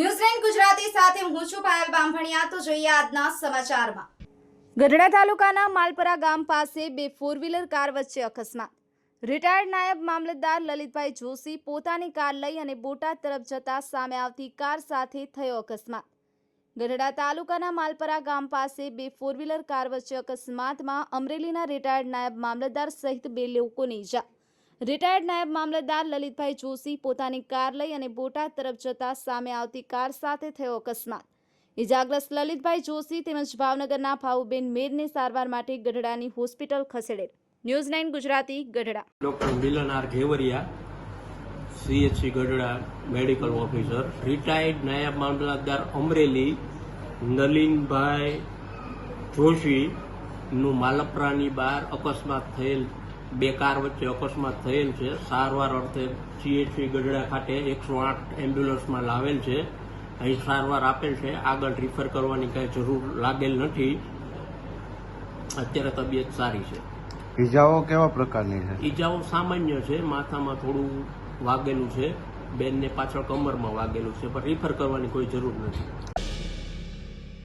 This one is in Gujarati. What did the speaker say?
ન્યૂઝલેન્ડ ગુજરાતી સાથે હું છું પાયલ બામભણિયા તો જોઈએ આજના સમાચારમાં. ગઢડા તાલુકાના માલપરા ગામ પાસે બે ફોર વ્હીલર કાર વચ્ચે અકસ્માત. રિટાયર્ડ નાયબ મામલતદાર લલિતભાઈ જોશી પોતાની કાર લઈ અને બોટાદ તરફ જતા સામે આવતી કાર સાથે થયો અકસ્માત. ગઢડા તાલુકાના માલપરા ગામ પાસે બે ફોર વ્હીલર કાર વચ્ચે અકસ્માતમાં અમરેલીના રિટાયર્ડ નાયબ મામલતદાર સહિત બે લોકોને ઈજા. રિટાયર્ડ નાયબ મામલતદાર લલિતભાઈ જોશી પોતાની કાર લઈ અને બોટાદ તરફ જતા સામે આવતી કાર સાથે થયો અકસ્માત. ઇજાગ્રસ્ત લલિતભાઈ જોશી તેમજ ભાવનગરના ભાવુબેન મેરને સારવાર માટે ગઢડાની hospital ખસેડેલ. News nine Gujarati, Gadhada. Doctor Milan R Ghevariya CHC Gadhada medical officer. Retired નાયબ મામલતદાર અમરેલી નલિનભાઈ જોશીનું માલપરાની બહાર અકસ્માત થયેલ બે કાર વચ્ચે અકસ્માત થયેલ છે. સારવાર અર્થે સીએચસી ગઢડા ખાતે એકસો આઠ એમ્બ્યુલન્સમાં લાવેલ છે. અહીં સારવાર આપેલ છે. આગળ રિફર કરવાની કાંઈ જરૂર લાગેલ નથી. અત્યારે તબિયત સારી છે. ઈજાઓ કેવા પ્રકારની છે? ઈજાઓ સામાન્ય છે. માથામાં થોડું વાગેલું છે. બેનને પાછળ કમરમાં વાગેલું છે. પણ રિફર કરવાની કોઈ જરૂર નથી.